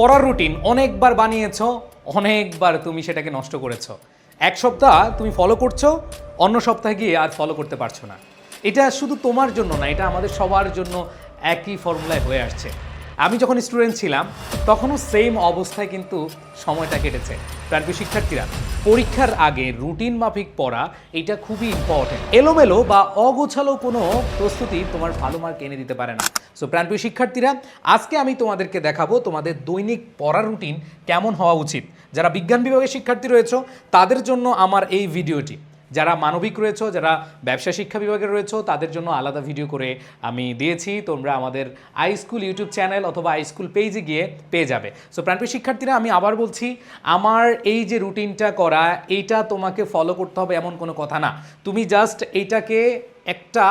পড়ার রুটিন অনেকবার বানিয়েছ, অনেকবার তুমি সেটাকে নষ্ট করেছ। এক সপ্তাহ তুমি ফলো করছ, অন্য সপ্তাহে গিয়ে আর ফলো করতে পারছ না। এটা শুধু তোমার জন্য না, এটা আমাদের সবার জন্য একই ফর্মুলায় হয়ে আসছে। আমি যখন স্টুডেন্ট ছিলাম, তখনও সেম অবস্থায় কিন্তু সময়টা কেটেছে। প্রাণপ্রিয় শিক্ষার্থীরা, পরীক্ষার আগে রুটিন মাফিক পড়া, এটা খুবই ইম্পর্টেন্ট এলোমেলো বা অগোছালো কোনো প্রস্তুতি তোমার ভালো মার্ক এনে দিতে পারে না। সো প্রাণপ্রিয় শিক্ষার্থীরা, আজকে আমি তোমাদেরকে দেখাবো তোমাদের দৈনিক পড়ার রুটিন কেমন হওয়া উচিত। যারা বিজ্ঞান বিভাগের শিক্ষার্থী রয়েছে, তাদের জন্য আমার এই ভিডিওটি যারা মানবিক রয়েছে, যারা ব্যবসা শিক্ষা বিভাগে রয়েছে, তাদের জন্য আলাদা ভিডিও করে আমি দিয়েছি। তোমরা আমাদের আই স্কুল ইউটিউব চ্যানেল অথবা আই স্কুল পেজে গিয়ে পেয়ে যাবে। সো প্রাণপ্রিয় শিক্ষার্থীরা, আমি আবার বলছি, আমার এই যে রুটিনটা করা, এইটা তোমাকে ফলো করতে হবে এমন কোনো কথা না। তুমি জাস্ট এইটাকে একটা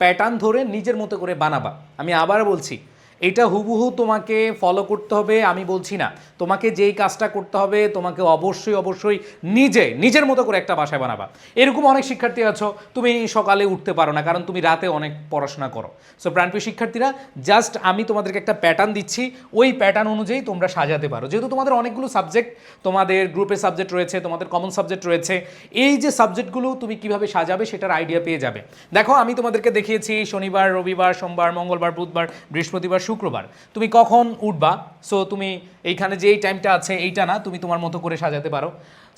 প্যাটার্ন ধরে নিজের মতো করে বানাবা। আমি আবার বলছি এটা হুবহু তোমাকে ফলো করতে হবে, আমি বলছি না। তোমাকে যেই কাজটা করতে হবে, তোমাকে অবশ্যই অবশ্যই নিজে, নিজের মতো করে একটা বাসায় বানাবা। এরকম অনেক শিক্ষার্থী আছো, তুমি সকালে উঠতে পারো না, কারণ তুমি রাতে অনেক পড়াশোনা করো। সো প্রাণপ্রিয় শিক্ষার্থীরা জাস্ট আমি তোমাদেরকে একটা প্যাটার্ন দিচ্ছি, ওই প্যাটার্ন অনুযায়ী তোমরা সাজাতে পারো। যেহেতু তোমাদের অনেকগুলো সাবজেক্ট তোমাদের গ্রুপে সাবজেক্ট রয়েছে, তোমাদের কমন সাবজেক্ট রয়েছে, এই যে সাবজেক্টগুলো তুমি কীভাবে সাজাবে, সেটার আইডিয়া পেয়ে যাবে। দেখো, আমি তোমাদেরকে দেখিয়েছি, শনিবার, রবিবার, সোমবার, মঙ্গলবার, বুধবার, বৃহস্পতিবার শুক্রবার। তুমি কখন উঠবা? সো তুমি এইখানে যে এই টাইমটা আছে, এইটা না, তুমি তোমার মতো করে সাজাতে পারো।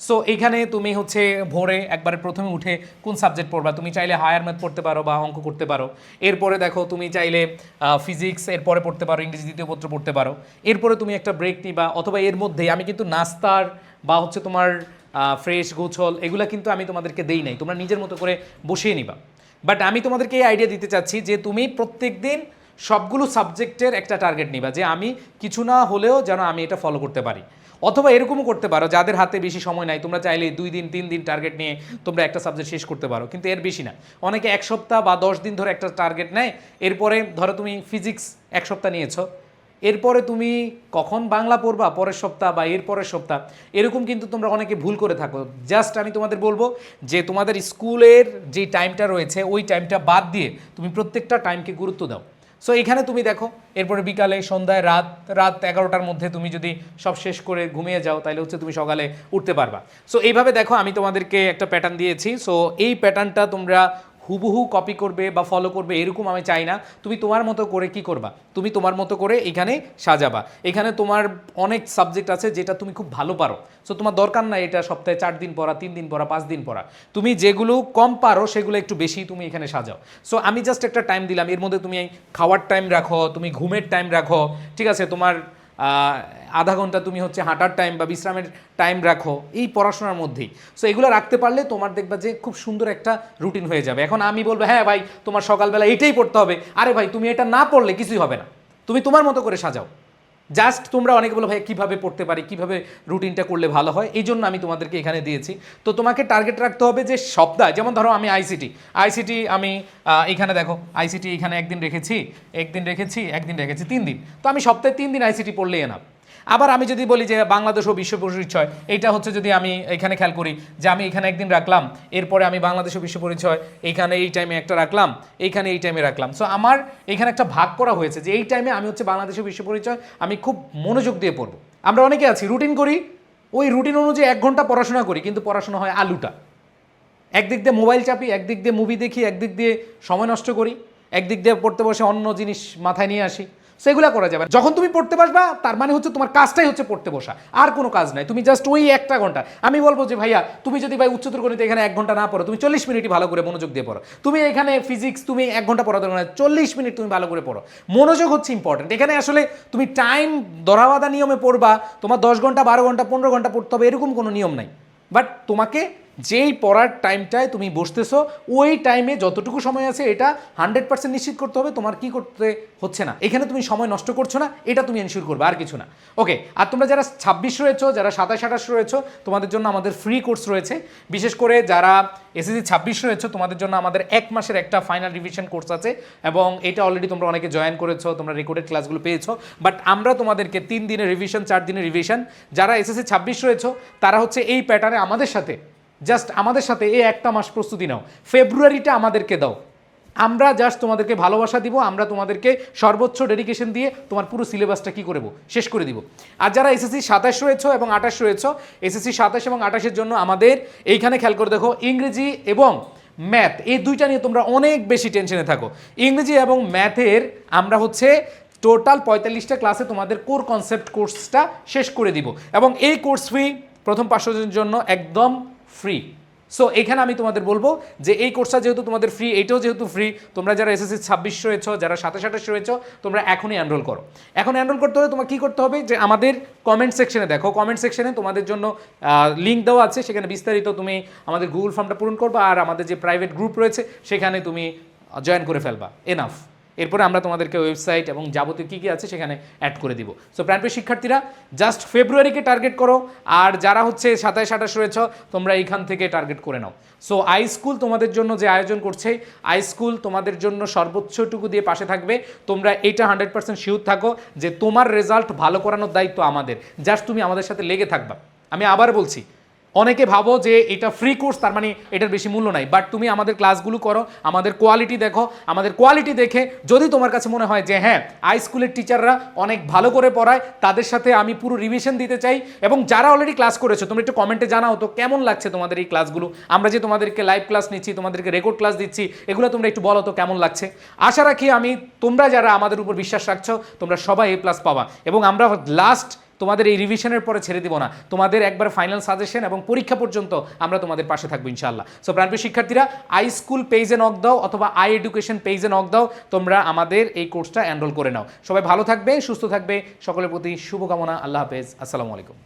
সো এইখানে তুমি হচ্ছে ভোরে একবারে প্রথমে উঠে কোন সাবজেক্ট পড়বা? তুমি চাইলে হায়ার ম্যাথ পড়তে পারো বা অঙ্ক করতে পারো। এরপরে দেখো, তুমি চাইলে ফিজিক্স এরপরে পড়তে পারো, ইংরেজি দ্বিতীয় পত্র পড়তে পারো। এরপরে তুমি একটা ব্রেক নিবা, অথবা এর মধ্যেই আমি কিন্তু নাস্তার বা হচ্ছে তোমার ফ্রেশ গোছল, এগুলা কিন্তু আমি তোমাদেরকে দেই নাই। তোমরা নিজের মতো করে বসিয়ে নিবা। বাট আমি তোমাদেরকে এই আইডিয়া দিতে চাচ্ছি যে তুমি প্রত্যেক দিন সবগুলো সাবজেক্টের একটা টার্গেট নিবা যে আমি কিছু না হলেও যেন আমি এটা ফলো করতে পারি। অথবা এরকমও করতে পারো, যাদের হাতে বেশি সময় নাই, তোমরা চাইলে দুই দিন, তিন দিন টার্গেট নিয়ে তোমরা একটা সাবজেক্ট শেষ করতে পারো, কিন্তু এর বেশি না। অনেকে এক সপ্তাহ বা দশ দিন ধরে একটা টার্গেট নেয়, এরপরে ধরো তুমি ফিজিক্স এক সপ্তাহ নিয়েছো, এরপরে তুমি কখন বাংলা পড়বা, পরের সপ্তাহ বা এর পরের সপ্তাহ, এরকম কিন্তু তোমরা অনেকে ভুল করে থাকো। জাস্ট আমি তোমাদের বলব যে তোমাদের স্কুলের যে টাইমটা রয়েছে, ওই টাইমটা বাদ দিয়ে তুমি প্রত্যেকটা টাইমকে গুরুত্ব দাও। সো এখানে তুমি দেখো, এরপরে বিকালে, সন্ধ্যায়, রাত রাত এগারোটার মধ্যে তুমি যদি সব শেষ করে ঘুমিয়ে যাও, তাহলে হচ্ছে তুমি সকালে উঠতে পারবা। সো এইভাবে দেখো, আমি তোমাদেরকে একটা প্যাটার্ন দিয়েছি। সো এই প্যাটার্নটা তোমরা হুবহু কপি করবে বা ফলো করবে, এরকম আমি চাই না। তুমি তোমার মতো করে কি করবা? তুমি তোমার মতো করে এখানে সাজাবা। এখানে তোমার অনেক সাবজেক্ট আছে যেটা তুমি খুব ভালো পারো। সো তোমার দরকার নাই এটা সপ্তাহে চার দিন পড়া, তিন দিন পড়া, পাঁচ দিন পড়া। তুমি যেগুলো কম পারো, সেগুলো একটু বেশি তুমি এখানে সাজাও। সো আমি জাস্ট একটা টাইম দিলাম। এর মধ্যে তুমি খাওয়ার টাইম রাখো, তুমি ঘুমের টাইম রাখো, ঠিক আছে? তোমার আধা ঘণ্টা তুমি হচ্ছে হাঁটার টাইম বা বিশ্রামের টাইম রাখো, এই পড়াশোনার মধ্যেই। সো এগুলো রাখতে পারলে তোমার দেখবা যে খুব সুন্দর একটা রুটিন হয়ে যাবে। এখন আমি বলব হ্যাঁ ভাই, তোমার সকালবেলা এটাই পড়তে হবে। আরে ভাই, তুমি এটা না পড়লে কিছুই হবে না। তুমি তোমার মতো করে সাজাও। জাস্ট তোমরা অনেকে বলো ভাই কীভাবে পড়তে পারি? কীভাবে রুটিনটা করলে ভালো হয়? এই জন্য আমি তোমাদেরকে এখানে দিয়েছি। তো তোমাকে টার্গেট রাখতে হবে যে সপ্তাহে, যেমন ধরো আমি আইসিটি আইসিটি আমি এখানে দেখো আইসিটি এখানে একদিন রেখেছি একদিন রেখেছি একদিন রেখেছি, তিন দিন। তো আমি সপ্তাহে তিন দিন আইসিটি পড়লেই এনাফ আবার আমি যদি বলি যে বাংলাদেশ ও বিশ্ব পরিচয় এইটা হচ্ছে যদি আমি এখানে খেয়াল করি যে আমি এখানে একদিন রাখলাম, এরপরে আমি বাংলাদেশ ও বিশ্ব পরিচয় এইখানে এই টাইমে একটা রাখলাম এইখানে এই টাইমে রাখলাম। সো আমার এখানে একটা ভাগ করা হয়েছে যে এই টাইমে আমি হচ্ছে বাংলাদেশ ও বিশ্ব পরিচয়, আমি খুব মনোযোগ দিয়ে পড়ব। আমরা অনেকে আছি রুটিন করি, ওই রুটিন অনুযায়ী এক ঘণ্টা পড়াশোনা করি, কিন্তু পড়াশোনা হয় আলুটা। একদিক দিয়ে মোবাইল চাপি, একদিক দিয়ে মুভি দেখি, একদিক দিয়ে সময় নষ্ট করি, একদিক দিয়ে পড়তে বসে অন্য জিনিস মাথায় নিয়ে আসি। সেগুলা করা যাবে। যখন তুমি পড়তে বসবা, তার মানে হচ্ছে তোমার কাজটাই হচ্ছে পড়তে বসা। আর কোনো কাজ নাই। তুমি জাস্ট ওই একটা ঘণ্টা। আমি বলব যে, ভাইয়া, তুমি যদি ভাই উচ্চতর গণিতে এখানে এক ঘণ্টা না পড়ো, তুমি চল্লিশ মিনিটই ভালো করে মনোযোগ দিয়ে পড়ো। তুমি এখানে ফিজিক্স তুমি এক ঘণ্টা পড়া দরকার চল্লিশ মিনিট তুমি ভালো করে পড়ো। মনোযোগ হচ্ছে ইম্পর্টেন্ট এখানে আসলে তুমি টাইম দরাবাদা নিয়মে পড়বা। তোমার দশ ঘণ্টা, বারো ঘণ্টা, পনেরো ঘণ্টা পড়তে হবে, এরকম কোনো নিয়ম নাই। বাট তোমাকে যেই পড়ার টাইমটায় তুমি বসতেছো, ওই টাইমে যতটুকু সময় আছে এটা হান্ড্রেড পার্সেন্ট নিশ্চিত করতে হবে, তোমার কি করতে হচ্ছে না। এখানে তুমি সময় নষ্ট করছ না, এটা তুমি এনশিওর করবে, আর কিছু না। ওকে আর তোমরা যারা ছাব্বিশ রয়েছো, যারা সাতাশ, আঠাশ রয়েছো, তোমাদের জন্য আমাদের ফ্রি কোর্স রয়েছে। বিশেষ করে যারা এসএসসি ছাব্বিশ রয়েছো, তোমাদের জন্য আমাদের এক মাসের একটা ফাইনাল রিভিশন কোর্স আছে, এবং এটা অলরেডি তোমরা অনেকে জয়েন করেছ, তোমরা রেকর্ডেড ক্লাসগুলো পেয়েছ বাট আমরা তোমাদেরকে তিন দিনের রিভিশন চার দিনের রিভিশন যারা এসএসসি ছাব্বিশ রয়েছো, তারা হচ্ছে এই প্যাটার্নে আমাদের সাথে জাস্ট আমাদের সাথে এই একটা মাস প্রস্তুতি নাও। ফেব্রুয়ারিটা আমাদেরকে দাও। আমরা জাস্ট তোমাদেরকে ভালোবাসা দিব, আমরা তোমাদেরকে সর্বোচ্চ ডেডিকেশন দিয়ে তোমার পুরো সিলেবাসটা কি করব? শেষ করে দিব। আর যারা এসএসসি সাতাশ রয়েছে এবং আঠাশ রয়েছে এসএসসি সাতাশ এবং আঠাশের জন্য আমাদের এইখানে খেয়াল করে দেখো, ইংরেজি এবং ম্যাথ এই দুইটা নিয়ে তোমরা অনেক বেশি টেনশনে থাকো। ইংরেজি এবং ম্যাথের আমরা হচ্ছে টোটাল পঁয়তাল্লিশটা ক্লাসে তোমাদের কোর কনসেপ্ট কোর্সটা শেষ করে দিব। এবং এই কোর্স ফি প্রথম পাঁচশো জনের জন্য একদম ফ্রি সো এখানে আমি তোমাদের বলব যে এই কোর্সটা যেহেতু তোমাদের ফ্রি এটাও যেহেতু ফ্রি তোমরা যারা এসএসসি ছাব্বিশ রয়েছো, যারা সাতাশ আঠাশ রয়েছো, তোমরা এখনই এনরোল করো। এখন এনরোল করতে হলে তোমার কী করতে হবে? যে আমাদের কমেন্ট সেকশনে দেখো কমেন্ট সেকশনে তোমাদের জন্য লিঙ্ক দেওয়া আছে, সেখানে বিস্তারিত তুমি আমাদের গুগল ফর্মটা পূরণ করবা, আর আমাদের যে প্রাইভেট গ্রুপ রয়েছে, সেখানে তুমি জয়েন করে ফেলবা। এনাফ এরপরে আমরা তোমাদেরকে ওয়েবসাইট এবং যাবতীয় কী কী আছে সেখানে অ্যাড করে দিব। সো প্রাণপ্রিয় শিক্ষার্থীরা জাস্ট ফেব্রুয়ারিকে টার্গেট করো, আর যারা হচ্ছে সাতাশ আঠাশ রয়েছ, তোমরা এইখান থেকে টার্গেট করে নাও। সো আই স্কুল তোমাদের জন্য যে আয়োজন করছে আই স্কুল তোমাদের জন্য সর্বোচ্চটুকু দিয়ে পাশে থাকবে। তোমরা এইটা হান্ড্রেড পার্সেন্ট শিওর থাকো যে তোমার রেজাল্ট ভালো করানোর দায়িত্ব আমাদের। জাস্ট তুমি আমাদের সাথে লেগে থাকবা। আমি আবার বলছি অনেকে ভাবো যে এটা ফ্রি কোর্স তার মানে এটার বেশি মূল্য নাই। বাট তুমি আমাদের ক্লাসগুলো করো, আমাদের কোয়ালিটি দেখো, আমাদের কোয়ালিটি দেখে যদি তোমার কাছে মনে হয় যে হ্যাঁ হাই স্কুলের টিচাররা অনেক ভালো করে পড়ায়, তাদের সাথে আমি পুরো রিভিশন দিতে চাই এবং যারা অলরেডি ক্লাস করেছ, তোমরা একটু কমেন্টে জানাও তো কেমন লাগছে তোমাদের এই ক্লাসগুলো আমরা যে তোমাদেরকে লাইভ ক্লাস নিচ্ছি, তোমাদেরকে রেকর্ড ক্লাস দিচ্ছি, এগুলো তোমরা একটু বলো তো কেমন লাগছে। আশা রাখি আমি, তোমরা যারা আমাদের উপর বিশ্বাস রাখছো, তোমরা সবাই এ প্লাস পাবা। এবং আমরা লাস্ট তোমাদের এই রিভিশনের পরে ছেড়ে দিব না। তোমাদের একবার ফাইনাল সাজেশন এবং পরীক্ষা পর্যন্ত আমরা তোমাদের পাশে থাকব ইনশাল্লাহ সো প্রাণপ্রিয় শিক্ষার্থীরা আই স্কুল পেজে নক দাও অথবা আই এডুকেশন পেজে নক দাও, তোমরা আমাদের এই কোর্সটা এনরোল করে নাও। সবাই ভালো থাকবে, সুস্থ থাকবে, সকলের প্রতি শুভকামনা, আল্লাহ হাফেজ, আসসালামু আলাইকুম।